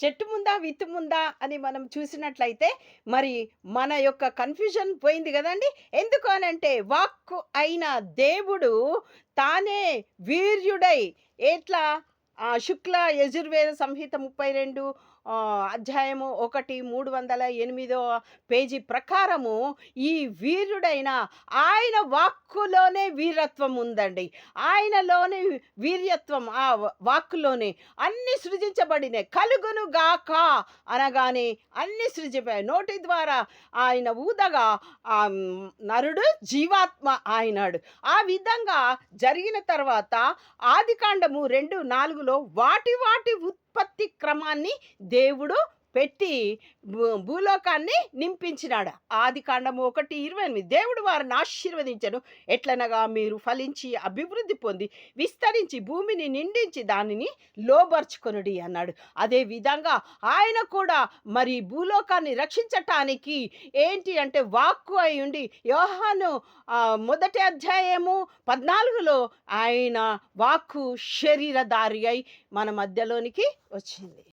చెట్టు ముందా విత్తు ముందా అని మనం చూసినట్లయితే మరి మన యొక్క కన్ఫ్యూజన్ పోయింది కదండి. ఎందుకు అనంటే వాక్కు అయిన దేవుడు తానే వీర్యుడై ఎట్లా శుక్ల యజుర్వేద సంహిత ముప్పై రెండు అధ్యాయము ఒకటి మూడు వందల ఎనిమిదో పేజీ ప్రకారము ఈ వీరుడైన ఆయన వాక్కులోనే వీరత్వం ఉందండి. ఆయనలోని వీర్యత్వం ఆ వాక్కులోనే అన్ని సృజించబడినాయి కలుగును గాక అనగానే అన్ని సృజిపోయాయి నోటి ద్వారా ఆయన ఊదగా ఆ నరుడు జీవాత్మ ఆయనాడు. ఆ విధంగా జరిగిన తర్వాత ఆదికాండము రెండు నాలుగులో వాటి వాటి ఉత్పత్తి క్రమాన్ని దేవుడు పెట్టి భూ- భూలోకాన్ని నింపించినాడు. ఆది కాండము ఒకటి ఇరవై ఎనిమిది. దేవుడు వారిని ఆశీర్వదించను. ఎట్లనగా మీరు ఫలించి అభివృద్ధి పొంది విస్తరించి భూమిని నిండించి దానిని లోబర్చుకొనుడి అన్నాడు. అదే విధంగా ఆయన కూడా మరి భూలోకాన్ని రక్షించటానికి ఏంటి అంటే వాక్కు అయి ఉండి యోహాను మొదటి అధ్యాయము పద్నాలుగులో ఆయన వాక్కు శరీరధారి అయి మన మధ్యలోనికి వచ్చింది.